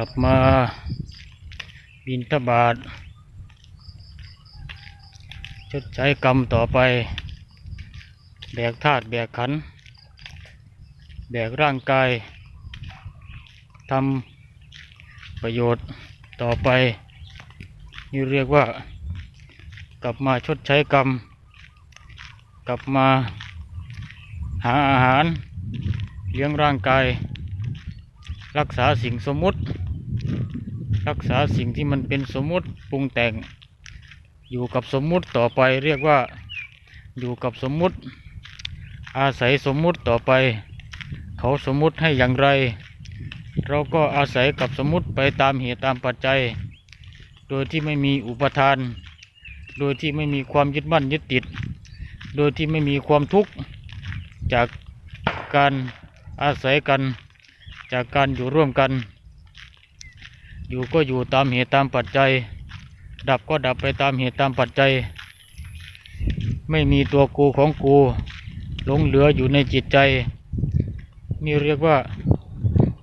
ลับมาบินทบาทชดใช้กรรมต่อไป แบกธาตุแบกขัน แบกร่างกายทำประโยชน์ต่อไป นี่เรียกว่ากลับมาชดใช้กรรม กลับมาหาอาหาร เลี้ยงร่างกาย รักษาสิ่งสมมุติ รักษาสิ่งที่มันเป็นสมมุติปรุงแต่ง อยู่กับสมมุติต่อไปเรียกว่าอยู่กับสมมุติ อาศัยสมมุติต่อไป เขาสมมุติให้อย่างไร เราก็อาศัยกับสมมุติไปตามเหตุตามปัจจัย โดยที่ไม่มีอุปทาน โดยที่ไม่มีความยึดมั่นยึดติด โดยที่ไม่มีความทุกข์จากการอาศัยกันจากการอยู่ร่วมกัน อยู่ก็อยู่ตามเหตุตามปัจจัย ดับก็ดับไปตามเหตุตามปัจจัย ไม่มีตัวกูของกู หลงเหลืออยู่ในจิตใจ นี่เรียกว่า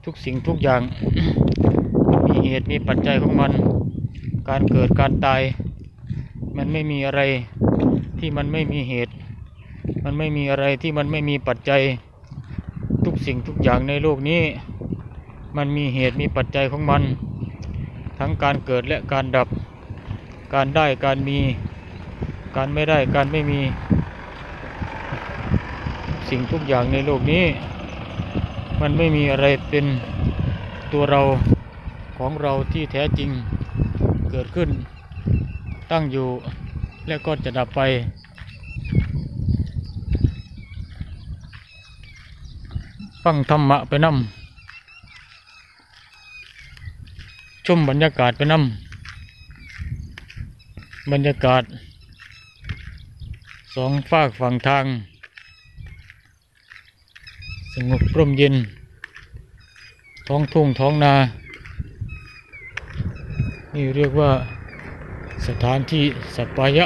ทุกสิ่งทุกอย่าง มีเหตุมีปัจจัยของมัน การเกิดการตาย มันไม่มีอะไรที่มันไม่มีเหตุ มันไม่มีอะไรที่มันไม่มีปัจจัย ทุกสิ่งทุกอย่างในโลกนี้ มันมีเหตุมีปัจจัยของมัน ทั้งการเกิดและการดับ การได้การมี การไม่ได้การไม่มี สิ่งทุกอย่างในโลกนี้ มันไม่มีอะไรเป็นตัวเราของเราที่แท้จริงเกิดขึ้น ตั้งอยู่และก็จะดับไป ฟังธรรมะไปนำ ชมบรรยากาศไปนำบรรยากาศสองฝากฝั่งทาง สงบร่มเย็น ท้องทุ่งท้องนา นี่เรียกว่าสถานที่สัปปายะ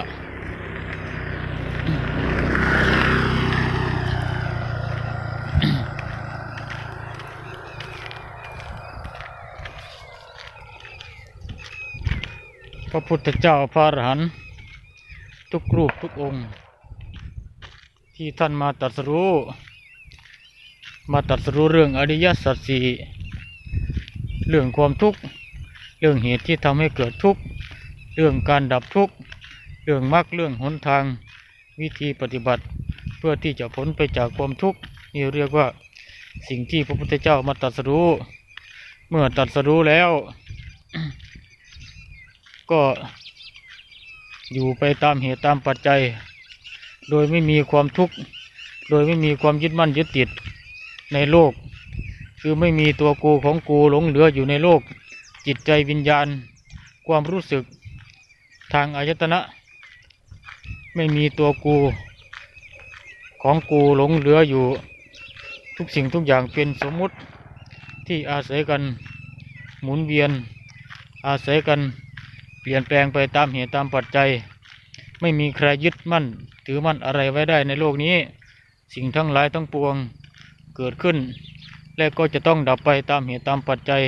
พระพุทธเจ้าพระอรหันต์ทุกรูปทุกองค์ ที่ท่านมาตรัสรู้ มาตรัสรู้เรื่องอริยสัจสี่เรื่องความทุกข์เรื่องเหตุที่ทำให้เกิดทุกข์เรื่องการดับทุกข์เรื่องมรรคเรื่องหนทางวิธีปฏิบัติเพื่อที่จะพ้นไปจากความทุกข์นี่เรียกว่าสิ่งที่พระพุทธเจ้ามาตรัสรู้ เมื่อตรัสรู้แล้ว ก็อยู่ไปตามเหตุตามปัจจัย โดยไม่มีความทุกข์ โดยไม่มีความยึดมั่นยึดติดในโลก คือไม่มีตัวกูของกูหลงเหลืออยู่ในโลก จิตใจวิญญาณ ความรู้สึกทางอายตนะ ไม่มีตัวกูของกูหลงเหลืออยู่ ทุกสิ่งทุกอย่างเป็นสมมุติที่อาศัยกันหมุนเวียน อาศัยกัน เปลี่ยนแปลงไปตามเหตุตามปัจจัย ไม่มีใครยึดมั่น ถือมั่นอะไรไว้ได้ในโลกนี้ สิ่งทั้งหลายทั้งปวงเกิดขึ้น และก็จะต้องดับไปตามเหตุตามปัจจัย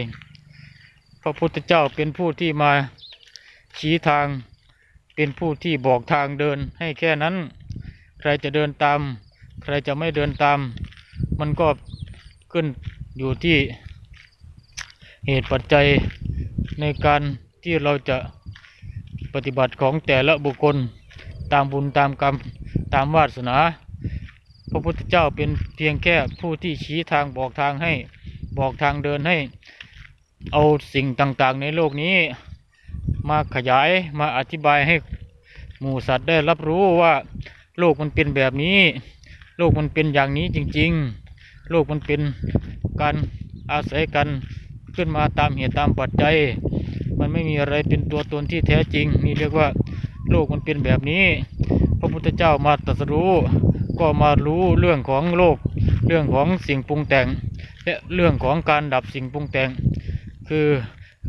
พระพุทธเจ้าเป็นผู้ที่มาชี้ทาง เป็นผู้ที่บอกทางเดินให้แค่นั้น ใครจะเดินตาม ใครจะไม่เดินตาม มันก็ขึ้นอยู่ที่เหตุปัจจัยในการที่เราจะ ปฏิบัติของแต่ละบุคคลตามบุญตามกรรมตามวาสนา พระพุทธเจ้าเป็นเพียงแค่ผู้ที่ชี้ทางบอกทางให้บอกทางเดินให้ เอาสิ่งต่างๆ ในโลกนี้ มาขยายมาอธิบายให้หมู่สัตว์ได้รับรู้ว่าโลกมันเป็นแบบนี้ โลกมันเป็นอย่างนี้จริงๆ โลกมันเป็นการอาศัยกันขึ้นมาตามเหตุตามปัจจัย มันไม่มีอะไรเป็นตัวตนที่แท้จริง นี่เรียกว่าโลกมันเป็นแบบนี้ พระพุทธเจ้ามาตรัสรู้ ก็มารู้เรื่องของโลก เรื่องของสิ่งปรุงแต่ง และเรื่องของการดับสิ่งปรุงแต่ง คือ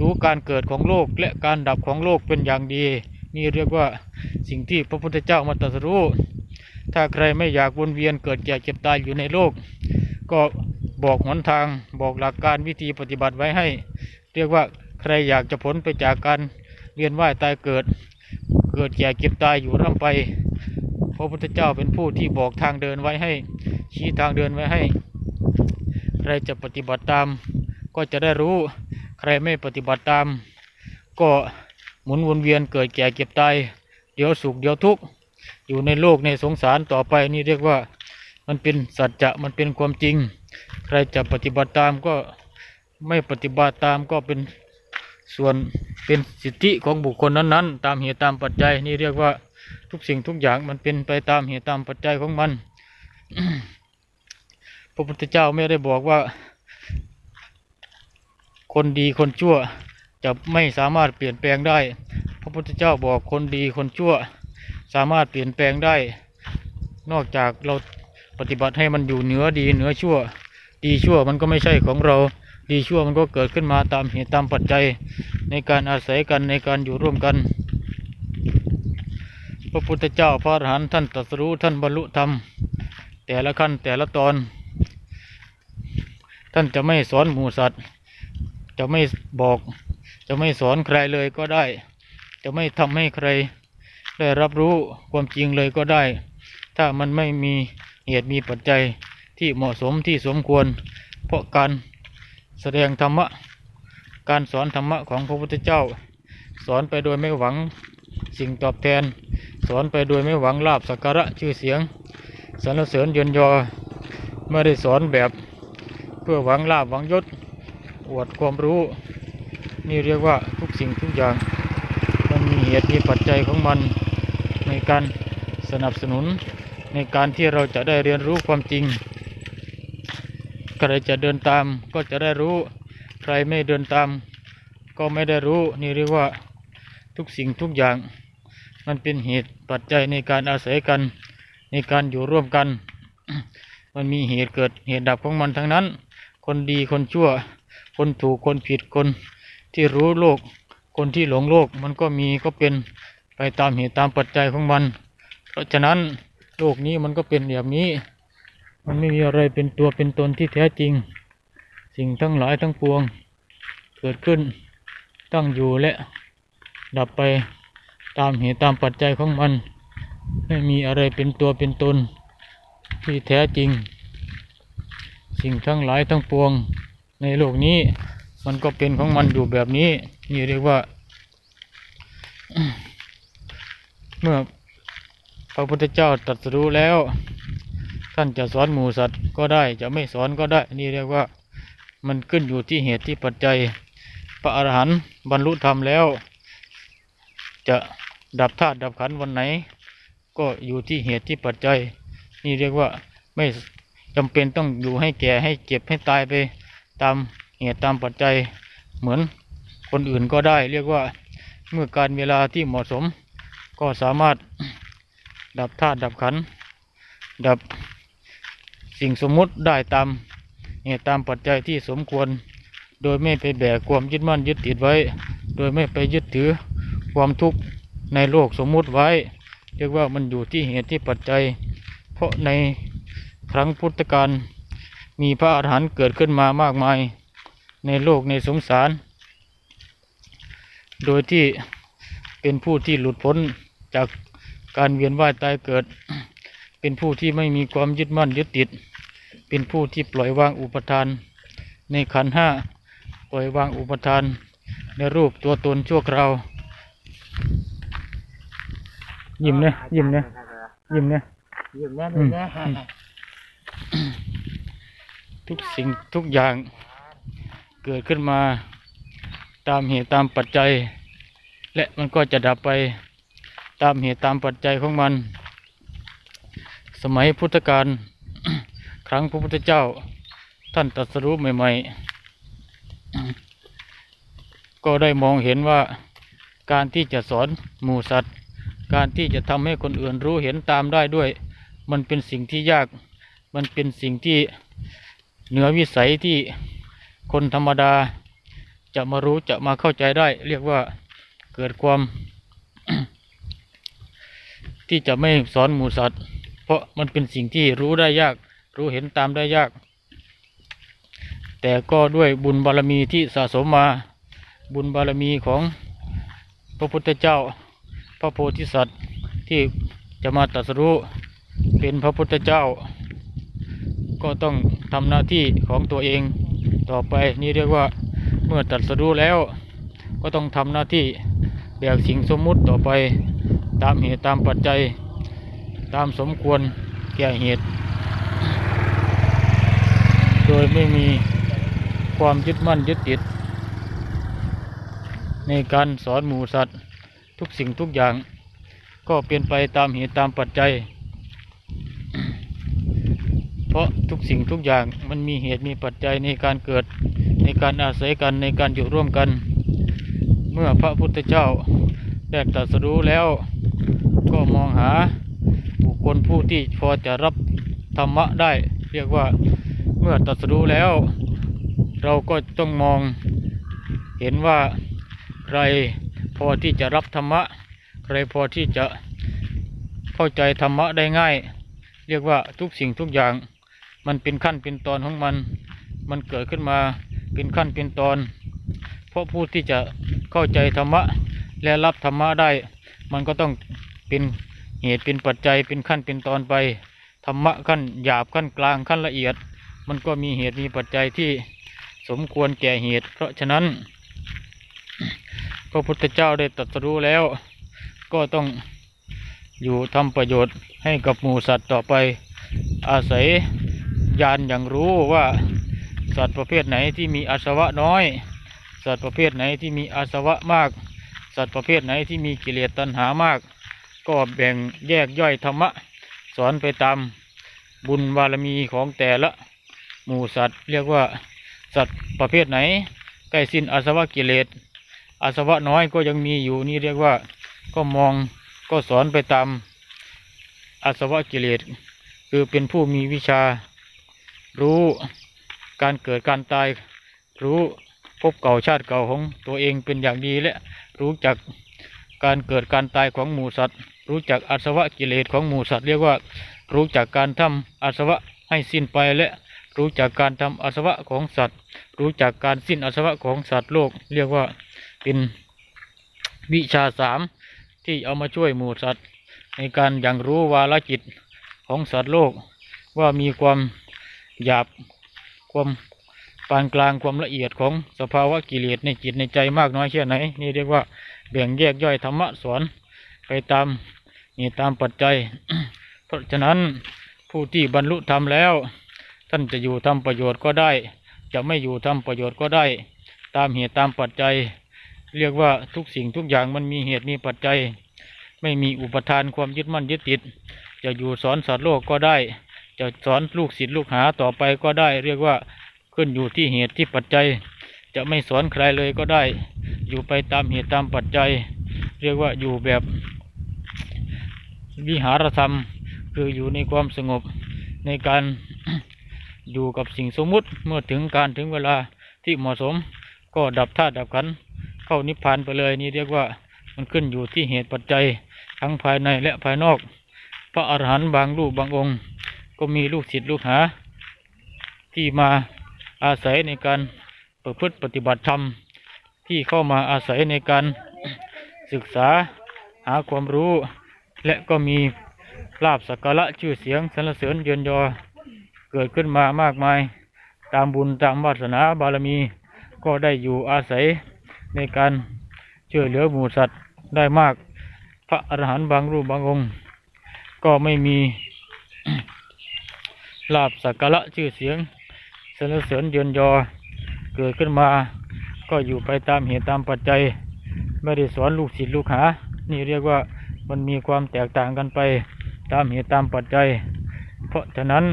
รู้การเกิดของโลกและการดับของโลกเป็นอย่างดี นี่เรียกว่าสิ่งที่พระพุทธเจ้ามาตรัสรู้ ถ้าใครไม่อยากวนเวียนเกิดแก่เจ็บตายอยู่ในโลก ก็บอกหนทางบอกหลักการวิธีปฏิบัติไว้ให้ เรียกว่า ใครอยากจะพ้นไปจากการเวียนว่ายตายเกิด เกิดแก่เก็บตายอยู่ร่ำไป พระพุทธเจ้าเป็นผู้ที่บอกทางเดินไว้ให้ ชี้ทางเดินไว้ให้ ใครจะปฏิบัติตาม ก็จะได้รู้ ใครไม่ปฏิบัติตาม ก็หมุนวนเวียนเกิดแก่เก็บตาย เดี๋ยวสุขเดี๋ยวทุกข์ อยู่ในโลกในสงสารต่อไปนี่เรียกว่ามันเป็นสัจจะมันเป็นความจริง ใครจะปฏิบัติตามก็ไม่ปฏิบัติตามก็เป็น ส่วนเป็นสิทธิของบุคคลนั้นๆ ตามเหตุตามปัจจัย นี่เรียกว่าทุกสิ่งทุกอย่างมันเป็นไปตามเหตุตามปัจจัยของมัน พระพุทธเจ้าไม่ได้บอกว่า คนดีคนชั่วจะไม่สามารถเปลี่ยนแปลงได้ พระพุทธเจ้าบอกคนดีคนชั่ว สามารถเปลี่ยนแปลงได้ นอกจากเราปฏิบัติให้มันอยู่เหนือดีเหนือชั่ว ดีชั่วมันก็ไม่ใช่ของเรา ดีชั่วมันก็เกิดขึ้นมาตามเหตุตามปัจจัยในการอาศัยกันในการอยู่ร่วมกัน พระพุทธเจ้าพระอรหันต์ท่านตรัสรู้ท่านบรรลุธรรม แต่ละขั้นแต่ละตอน ท่านจะไม่สอนหมูสัตว์ จะไม่บอก จะไม่สอนใครเลยก็ได้ จะไม่ทำให้ใครได้รับรู้ความจริงเลยก็ได้ ถ้ามันไม่มีเหตุมีปัจจัยที่เหมาะสมที่สมควร เพราะการ แสดงธรรมะ การสอนธรรมะของพระพุทธเจ้า สอนไปโดยไม่หวังสิ่งตอบแทน สอนไปโดยไม่หวังลาบสักการะชื่อเสียงสรรเสริญยนยอไม่ได้สอนแบบเพื่อหวังลาบหวังยศอวดความรู้ นี่เรียกว่าทุกสิ่งทุกอย่างมันมีเหตุมีปัจจัยของมันในการสนับสนุนในการที่เราจะได้เรียนรู้ความจริง รจะเดินตามก็จะได้รู้ ใครไม่เดินตาม ก็ไม่ได้รู้ นี่เรียกว่าทุกสิ่งทุกอย่าง มันเป็นเหตุปัจจัยในการอาศัยกัน ในการอยู่ร่วมกัน มันมีเหตุเกิดเหตุดับของมันทั้งนั้น คนดีคนชั่ว คนถูกคนผิดคนที่รู้โลก คนที่หลงโลกมันก็มีก็เป็นไปตามเหตุตามปัจจัยของมัน เพราะฉะนั้นโลกนี้มันก็เป็นแบบนี้ มันไม่มีอะไรเป็นตัวเป็นตนที่แท้จริง สิ่งทั้งหลายทั้งปวง เกิดขึ้นตั้งอยู่และ ดับไปตามเหตุตามปัจจัยของมัน ไม่มีอะไรเป็นตัวเป็นตน ที่แท้จริง สิ่งทั้งหลายทั้งปวง ในโลกนี้มันก็เป็นของมันอยู่แบบนี้ นี่เรียกว่า เมื่อพระพุทธเจ้าตรัสรู้แล้ว ท่านจะสอนหมูสัตว์ก็ได้ จะไม่สอนก็ได้ นี่เรียกว่ามันขึ้นอยู่ที่เหตุที่ปัจจัย พระอรหันต์บรรลุธรรมแล้ว จะดับธาตุดับขันวันไหน ก็อยู่ที่เหตุที่ปัจจัย นี่เรียกว่าไม่จำเป็นต้องอยู่ให้แก่ให้เจ็บให้ตายไปตามเหตุตามปัจจัย เหมือนคนอื่นก็ได้ เรียกว่าเมื่อการเวลาที่เหมาะสม ก็สามารถดับธาตุดับขันดับ สิ่งสมมุติได้ตามเหตุตามปัจจัยที่สมควร โดยไม่ไปแบกความยึดมั่นยึดติดไว้ โดยไม่ไปยึดถือความทุกข์ในโลกสมมุติไว้ เรียกว่ามันอยู่ที่เหตุที่ปัจจัย เพราะในครั้งพุทธกาลมีพระอรหันต์เกิดขึ้นมามากมาย ในโลกในสงสาร โดยที่เป็นผู้ที่หลุดพ้นจากการเวียนว่ายตายเกิด เป็นผู้ที่ไม่มีความยึดมั่นยึดติด เป็นผู้ที่ปล่อยวางอุปทาน ในขันธ์ห้าปล่อยวางอุปทาน ในรูปตัวตนชั่วคราวยิ้มเนี่ยยิ้มเนี่ยยิ้มเนี่ยยิ้มแน่อืมแน่อืมทุกสิ่งทุกอย่างเกิดขึ้นมาตามเหตุตามปัจจัย และมันก็จะดับไปตามเหตุตามปัจจัยของมัน สมัยพุทธกาล ครั้งพระพุทธเจ้าท่านตรัสรู้ใหม่ ๆ ก็ได้มองเห็นว่าการที่จะสอนหมูสัตว์ การที่จะทำให้คนอื่นรู้เห็นตามได้ด้วย มันเป็นสิ่งที่ยาก มันเป็นสิ่งที่เหนือวิสัยที่คนธรรมดาจะมารู้จะมาเข้าใจได้ เรียกว่าเกิดความ ที่จะไม่สอนหมูสัตว์ เพราะมันเป็นสิ่งที่รู้ได้ยาก รู้เห็นตามได้ยาก แต่ก็ด้วยบุญบารมีที่สะสมมาบุญบารมีของพระพุทธเจ้า พระโพธิสัตว์ที่จะมาตรัสรู้เป็นพระพุทธเจ้า ก็ต้องทำหน้าที่ของตัวเองต่อไปนี่เรียกว่าเมื่อตรัสรู้แล้ว ก็ต้องทำหน้าที่แบกสิ่งสมมุติต่อไป ตามเหตุตามปัจจัย ตามสมควรแก่เหตุ โดยไม่มีความยึดมั่นยึดติด ในการสอนหมูสัตว์ ทุกสิ่งทุกอย่าง ก็เป็นไปตามเหตุตามปัจจัย เพราะทุกสิ่งทุกอย่างมันมีเหตุมีปัจจัยในการเกิดในการอาศัยกันในการอยู่ร่วมกัน เมื่อพระพุทธเจ้าได้ตรัสรู้แล้ว ก็มองหาบุคคลผู้ที่พอจะรับธรรมะได้ เรียกว่า มื่อตรัสรู้แล้ว เราก็ต้องมองเห็นว่าใครพอที่จะรับธรรมะ ใครพอที่จะเข้าใจธรรมะได้ง่าย เรียกว่าทุกสิ่งทุกอย่าง มันเป็นขั้นเป็นตอนของมัน มันเกิดขึ้นมาเป็นขั้นเป็นตอน เพราะผู้ที่จะเข้าใจธรรมะและรับธรรมะได้ มันก็ต้องเป็นเหตุเป็นปัจจัยเป็นขั้นเป็นตอนไปธรรมะขั้นหยาบขั้นกลางขั้นละเอียด มันก็มีเหตุมีปัจจัยที่สมควรแก่เหตุ เพราะฉะนั้นพระพุทธเจ้าได้ตรัสรู้แล้ว ก็ต้องอยู่ทำประโยชน์ให้กับหมูสัตว์ต่อไป อาศัยญาณอย่างรู้ว่าสัตว์ประเภทไหนที่มีอาสวะน้อย สัตว์ประเภทไหนที่มีอาสวะมาก สัตว์ประเภทไหนที่มีกิเลสตัณหามาก ก็แบ่งแยกย่อยธรรมะ สอนไปตามบุญบารมีของแต่ละ หมู่สัตว์ เรียกว่าสัตว์ประเภทไหนใกล้สิ้นอาสวะกิเลสอาสวะน้อยก็ยังมีอยู่นี่เรียกว่าก็มองก็สอนไปตามอาสวะกิเลสคือเป็นผู้มีวิชา รู้การเกิดการตาย รู้ภพเก่าชาติเก่าของตัวเองเป็นอย่างดีและรู้จักการเกิดการตายของหมูสัตว์ รู้จักอาสวะกิเลสของหมูสัตว์เรียกว่ารู้จักการทำอาสวะให้สิ้นไปและ รู้จักการทำอาสวะของสัตว์ รู้จักการสิ้นอาสวะของสัตว์โลก เรียกว่าเป็นวิชาสามที่เอามาช่วยหมูสัตว์ ในการอย่างรู้วาลจิตของสัตว์โลก ว่ามีความหยาบความปานกลางความละเอียดของสภาวะกิเลสในจิตในใจมากน้อยแค่ไหน นี่เรียกว่าแบ่งแยกย่อยธรรมะสอนไปตามนี่ตามปัจจัย เพราะฉะนั้นผู้ที่บรรลุธรรมแล้ว ท่านจะอยู่ทำประโยชน์ก็ได้ จะไม่อยู่ทำประโยชน์ก็ได้ ตามเหตุตามปัจจัย เรียกว่าทุกสิ่งทุกอย่างมันมีเหตุมีปัจจัย ไม่มีอุปทานความยึดมั่นยึดติด จะอยู่สอนสัตว์โลกก็ได้ จะสอนลูกศิษย์ลูกหาต่อไปก็ได้ เรียกว่าขึ้นอยู่ที่เหตุที่ปัจจัย จะไม่สอนใครเลยก็ได้ อยู่ไปตามเหตุตามปัจจัย เรียกว่าอยู่แบบวิหารธรรมคืออยู่ในความสงบในการ อยู่กับสิ่งสมมุติเมื่อถึงการถึงเวลาที่เหมาะสม ก็ดับธาตุดับขันเข้านิพพานไปเลยนี่เรียกว่ามันขึ้นอยู่ที่เหตุปัจจัยทั้งภายในและภายนอก พระอรหันต์บางรูปบางองค์ ก็มีลูกศิษย์ลูกหา ที่มาอาศัยในการประพฤติปฏิบัติธรรม ที่เข้ามาอาศัยในการศึกษาหาความรู้ และก็มีลาบสักการะชื่อเสียงสรรเสริญเยินยอ เกิดขึ้นมามากมาย ตามบุญตามวาสนาบารมี ก็ได้อยู่อาศัยในการช่วยเหลือหมูสัตว์ได้มาก พระอรหันต์บางรูปบางองค์ ก็ไม่มีลาบสักการะชื่อเสียงสรรเสริญเยินยอ เกิดขึ้นมา ก็อยู่ไปตามเหตุตามปัจจัย ไม่ได้สอนลูกศิษย์ลูกหา นี่เรียกว่ามันมีความแตกต่างกันไป ตามเหตุตามปัจจัย เพราะฉะนั้น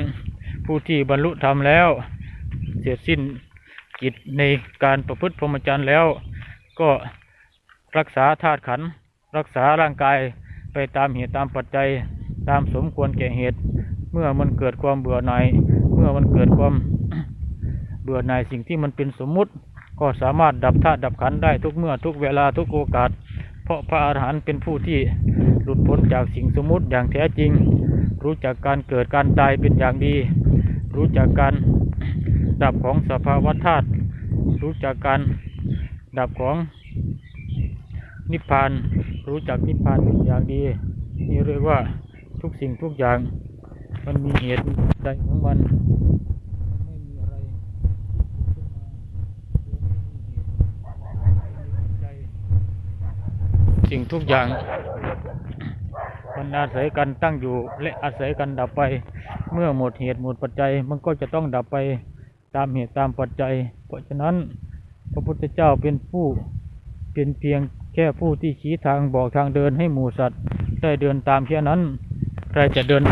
ผู้ที่บรรลุธรรมแล้ว เสร็จสิ้นกิจในการประพฤติพรหมจรรย์แล้ว ก็รักษาธาตุขัน รักษาร่างกายไปตามเหตุตามปัจจัยตามสมควรแก่เหตุ เมื่อมันเกิดความเบื่อหน่าย เมื่อมันเกิดความเบื่อหน่ายสิ่งที่มันเป็นสมมุติ ก็สามารถดับธาตุดับขันได้ทุกเมื่อทุกเวลาทุกโอกาส เพราะพระอาหารหันต์เป็นผู้ที่หลุดพ้นจากสิ่งสมมุติอย่างแท้จริง รู้จักการเกิดการตายเป็นอย่างดี รู้จักการดับของสภาวะธาตุรู้จักการดับของนิพพาน รู้จักนิพพานอย่างดี นี่เรียกว่าทุกสิ่งทุกอย่าง มันมีเหตุมีปัจของมันสิ่งทุกอย่างมันอาศัยกันตั้งอยู่และอาศัยกันดับไป เมื่อหมดเหตุหมดปัจจัยมันก็จะต้องดับไปตามเหตุตามปัจจัย เพราะฉะนั้น พระพุทธเจ้าเป็นผู้เป็นเพียงแค่ผู้ที่ชี้ทางบอกทางเดินให้หมู่สัตว์ ได้เดินตามแค่นั้น ใครจะเดิน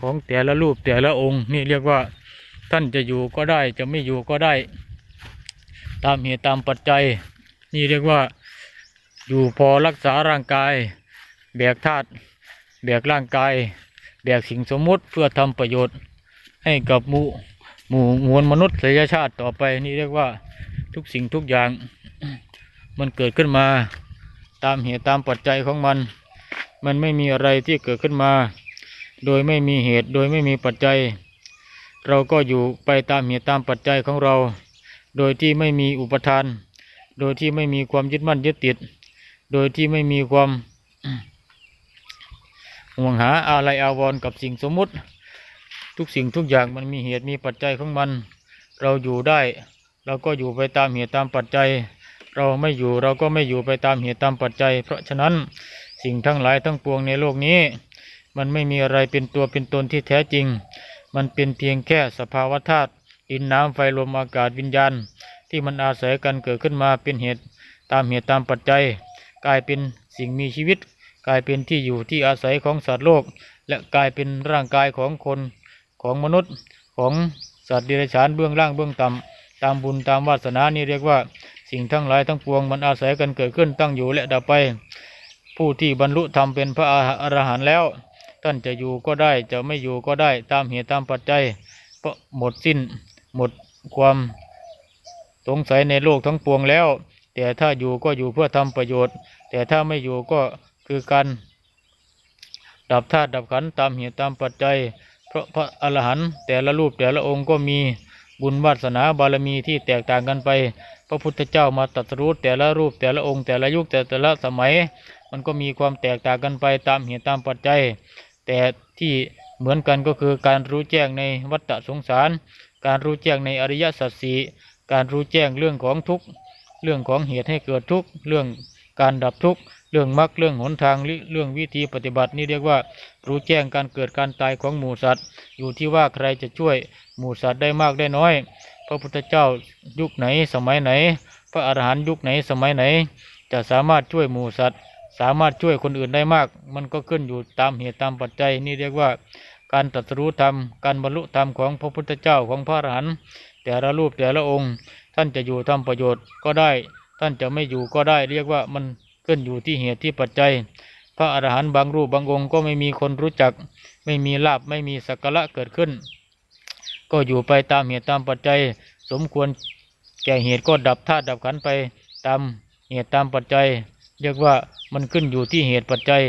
ของแต่ละรูปแต่ละองค์ นี่เรียกว่าท่านจะอยู่ก็ได้จะไม่อยู่ก็ได้ ตามเหตุตามปัจจัย นี่เรียกว่าอยู่พอรักษาร่างกาย แบกธาตุแบกร่างกาย แบกสิ่งสมมุติเพื่อทำประโยชน์ ให้กับหมู่หมู่มวลมนุษยชาติต่อไป นี่เรียกว่าทุกสิ่งทุกอย่าง มันเกิดขึ้นมา ตามเหตุตามปัจจัยของมัน มันไม่มีอะไรที่เกิดขึ้นมา โดยไม่มีเหตุโดยไม่มีปัจจัย เราก็อยู่ไปตามเหตุตามปัจจัยของเรา โดยที่ไม่มีอุปทาน โดยที่ไม่มีความยึดมั่นยึดติด โดยที่ไม่มีความห่วงหาอะไรอาวรกับสิ่งสมมุติ ทุกสิ่งทุกอย่างมันมีเหตุมีปัจจัยของมัน เราอยู่ได้ เราก็อยู่ไปตามเหตุตามปัจจัย เราไม่อยู่เราก็ไม่อยู่ไปตามเหตุตามปัจจัย เพราะฉะนั้นสิ่งทั้งหลายทั้งปวงในโลกนี้ มันไม่มีอะไรเป็นตัวเป็นตนที่แท้จริง มันเป็นเพียงแค่สภาวะธาตุ ดินน้ำไฟลมอากาศวิญญาณ ที่มันอาศัยกันเกิดขึ้นมาเป็นเหตุตามเหตุตามปัจจัย กลายเป็นสิ่งมีชีวิต กลายเป็นที่อยู่ที่อาศัยของสัตว์โลก และกลายเป็นร่างกายของคนของมนุษย์ของสัตว์เดรัจฉานเบื้องล่างเบื้องต่ำตามบุญตามวาสนานี่เรียกว่าสิ่งทั้งหลายทั้งปวงมันอาศัยกันเกิดขึ้นตั้งอยู่และดับไป ผู้ที่บรรลุธรรมเป็นพระอรหันต์แล้ว ท่านจะอยู่ก็ได้จะไม่อยู่ก็ได้ตามเหตุตามปัจจัยเพราะหมดสิ้น หมดความสงสัยในโลกทั้งปวงแล้ว แต่ถ้าอยู่ก็อยู่เพื่อทำประโยชน์ แต่ถ้าไม่อยู่ก็คือการดับธาตุดับขันตามเหตุตามปัจจัย เพราะพระอรหันต์แต่ละรูปแต่ละองค์ก็มีบุญวาสนาบารมีที่แตกต่างกันไป พระพุทธเจ้ามาตรัสรู้แต่ละรูปแต่ละองค์แต่ละยุคแต่ละสมัย มันก็มีความแตกต่างกันไปตามเหตุตามปัจจัย แต่ที่เหมือนกันก็คือการรู้แจ้งในวัฏสงสาร การรู้แจ้งในอริยสัจสีการรู้แจ้งเรื่องของทุกข์เรื่องของเหตุให้เกิดทุกข์เรื่องการดับทุกข์เรื่องมรรคเรื่องหนทางเรื่องวิธีปฏิบัตินี่เรียกว่า รู้แจ้งการเกิดการตายของหมูสัตว์ อยู่ที่ว่าใครจะช่วยหมูสัตว์ได้มากได้น้อย พระพุทธเจ้ายุคไหนสมัยไหน พระอรหันต์ยุคไหนสมัยไหน จะสามารถช่วยหมูสัตว์ สามารถช่วยคนอื่นได้มาก มันก็ขึ้นอยู่ตามเหตุตามปัจจัยนี่เรียกว่า การตรัสรู้ธรรม การบรรลุธรรมของพระพุทธเจ้าของพระอรหันต์แต่ละรูปแต่ละองค์ ท่านจะอยู่ทำประโยชน์ก็ได้ ท่านจะไม่อยู่ก็ได้เรียกว่ามันขึ้นอยู่ที่เหตุที่ปัจจัย พระอรหันต์บางรูปบางองค์ก็ไม่มีคนรู้จัก ไม่มีลาบไม่มีสักการะเกิดขึ้น ก็อยู่ไปตามเหตุตามปัจจัย สมควรแก่เหตุก็ดับธาตุดับขันไปตามเหตุตามปัจจัย เรียกว่ามันขึ้นอยู่ที่เหตุปัจจัย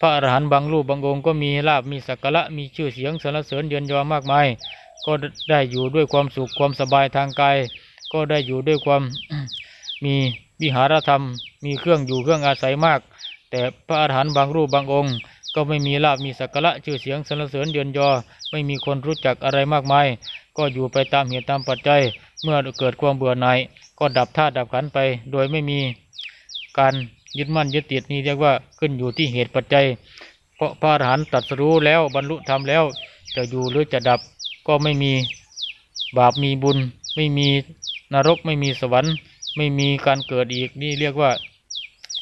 พระอรหันต์บางรูปบางองค์ก็มีลาบมีสักการะมีชื่อเสียงสรรเสริญเยินยอมากมาย ก็ได้อยู่ด้วยความสุขความสบายทางกายก็ได้อยู่ด้วยความมีวิหารธรรม มีเครื่องอยู่เครื่องอาศัยมาก แต่พระอรหันต์บางรูปบางองค์ ก็ไม่มีลาบมีสักการะชื่อเสียงสรรเสริญเยินยอ ไม่มีคนรู้จักอะไรมากมาย ก็อยู่ไปตามเหตุตามปัจจัย เมื่อเกิดความเบื่อหน่ายก็ดับธาตุดับขันไป โดยไม่มีการ ยึดมั่นยึดติดนี่เรียกว่าขึ้นอยู่ที่เหตุปัจจัย เพราะพระอรหันต์ตรัสรู้แล้วบรรลุธรรมแล้ว จะอยู่หรือจะดับก็ไม่มีบาปมีบุญ ไม่มีนรกไม่มีสวรรค์ ไม่มีการเกิดอีกนี่เรียกว่า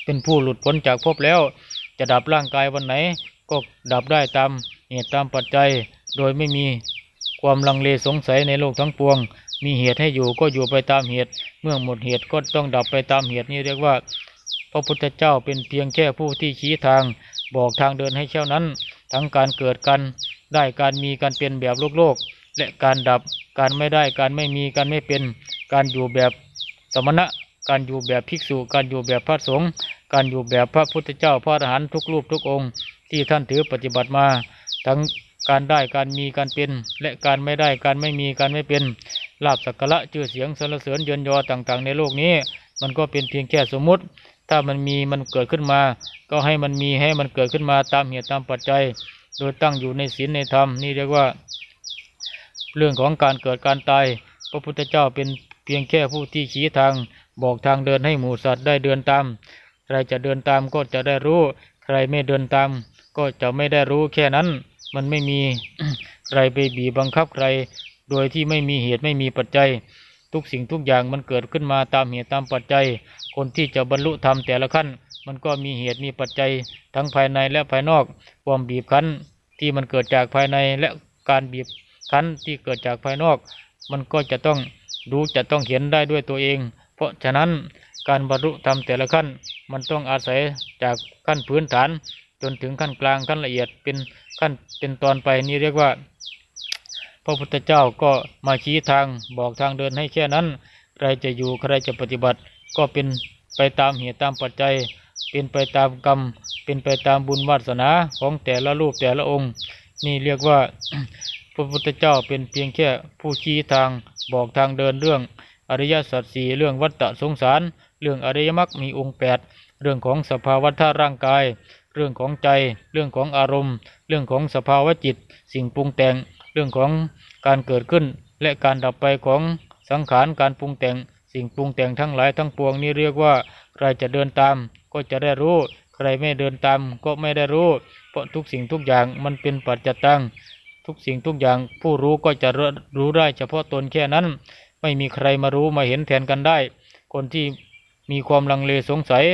เป็นผู้หลุดพ้นจากภพแล้ว จะดับร่างกายวันไหน ก็ดับได้ตามเหตุตามปัจจัย โดยไม่มีความลังเลสงสัยในโลกทั้งปวง มีเหตุให้อยู่ก็อยู่ไปตามเหตุ เมื่อหมดเหตุก็ต้องดับไปตามเหตุนี่เรียกว่า พระพุทธเจ้าเป็นเพียงแค่ผู้ที่ชี้ทาง บอกทางเดินให้เช่านั้น ทั้งการเกิดกัน ได้การมีการเป็นแบบโลกโลก และการดับการไม่ได้การไม่มีการไม่เป็น การอยู่แบบสมณะ การอยู่แบบภิกษุ การอยู่แบบพระสงฆ์การอยู่แบบพระพุทธเจ้าพระอรหันต์ทุกรูปทุกองค์ ที่ท่านถือปฏิบัติมา ทั้งการได้การมีการเป็น และการไม่ได้การไม่มีการไม่เป็นลาบสักการะชื่อเสียงสรรเสริญเยินยอต่างๆ ในโลกนี้ มันก็เป็นเพียงแค่สมมุติ ถ้ามันมีมันเกิดขึ้นมา ก็ให้มันมีให้มันเกิดขึ้นมาตามเหตุตามปัจจัย โดยตั้งอยู่ในศีลในธรรมนี่เรียกว่า เรื่องของการเกิดการตาย พระพุทธเจ้าเป็นเพียงแค่ผู้ที่ชี้ทางบอกทางเดินให้หมูสัตว์ได้เดินตาม ใครจะเดินตามก็จะได้รู้ ใครไม่เดินตาม ก็จะไม่ได้รู้แค่นั้น มันไม่มีใครไปบีบบังคับใคร โดยที่ไม่มีเหตุไม่มีปัจจัย ทุกสิ่งทุกอย่างมันเกิดขึ้นมาตามเหตุตามปัจจัย คนที่จะบรรลุธรรมแต่ละขั้น มันก็มีเหตุมีปัจจัยทั้งภายในและภายนอกความบีบคั้นที่มันเกิดจากภายในและการบีบคั้นที่เกิดจากภายนอก มันก็จะต้องรู้จะต้องเห็นได้ด้วยตัวเอง เพราะฉะนั้นการบรรลุธรรมแต่ละขั้น มันต้องอาศัยจากขั้นพื้นฐาน จนถึงขั้นกลางขั้นละเอียดเป็นขั้นเป็นตอนไปนี่เรียกว่า พระพุทธเจ้าก็มาชี้ทางบอกทางเดินให้แค่นั้น ใครจะอยู่ใครจะปฏิบัติ ก็เป็นไปตามเหตุตามปัจจัย เป็นไปตามกรรม เป็นไปตามบุญวาสนาของแต่ละรูปแต่ละองค์ นี่เรียกว่าพระพุทธเจ้าเป็นเพียงแค่ผู้ชี้ทางบอกทางเดินเรื่อง อริยสัจสี่เรื่องวัฏฏะสงสาร เรื่องอริยมรรคมีองค์แปดเรื่องของสภาวะธาตุร่างกาย เรื่องของใจ เรื่องของอารมณ์ เรื่องของสภาวะจิต สิ่งปรุงแต่ง เรื่องของการเกิดขึ้น และการดับไปของสังขารการปรุงแต่ง สิ่งปรุงแต่งทั้งหลายทั้งปวงนี้เรียกว่าใครจะเดินตามก็จะได้รู้ ใครไม่เดินตามก็ไม่ได้รู้ เพราะทุกสิ่งทุกอย่างมันเป็นปัจจตัง ทุกสิ่งทุกอย่างผู้รู้ก็จะรู้ได้เฉพาะตนแค่นั้น ไม่มีใครมารู้มาเห็นแทนกันได้ คนที่มีความลังเลสงสัย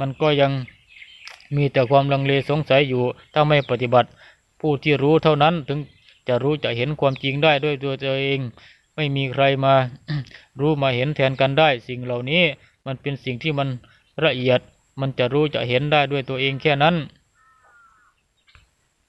มันก็ยังมีแต่ความลังเลสงสัยอยู่ ถ้าไม่ปฏิบัติ ผู้ที่รู้เท่านั้นถึงจะรู้จะเห็นความจริงได้ด้วยตัวเอง ไม่มีใครมารู้มาเห็นแทนกันได้ สิ่งเหล่านี้มันเป็นสิ่งที่มันละเอียด มันจะรู้จะเห็นได้ด้วยตัวเองแค่นั้น